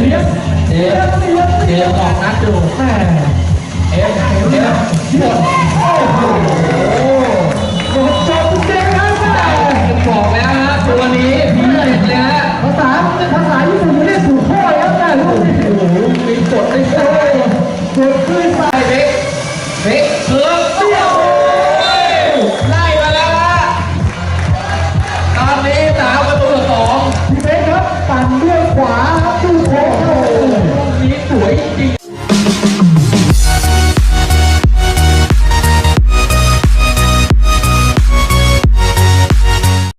เดี๋ยวเดี๋ยวเดี๋ออกนัดูเอ๊เดี๋เดี๋โอ้โหดจบเจ๊งครับแม่บอกแล้วฮะตัวนี้พี่เด็ดเลยฮะภาษาภาษาญี่ปุ่นเรียกถูกข้อแล้วแม่ลูกโอ้โหมีจดได้ด้วยจดขึ้นไปเบ๊กเบ๊กเพิ่มเดียวไล่มาแล้วฮะตอนนี้สามประตูสองพีเบ๊กครับปั่นด้วยขวาครับ 来，你。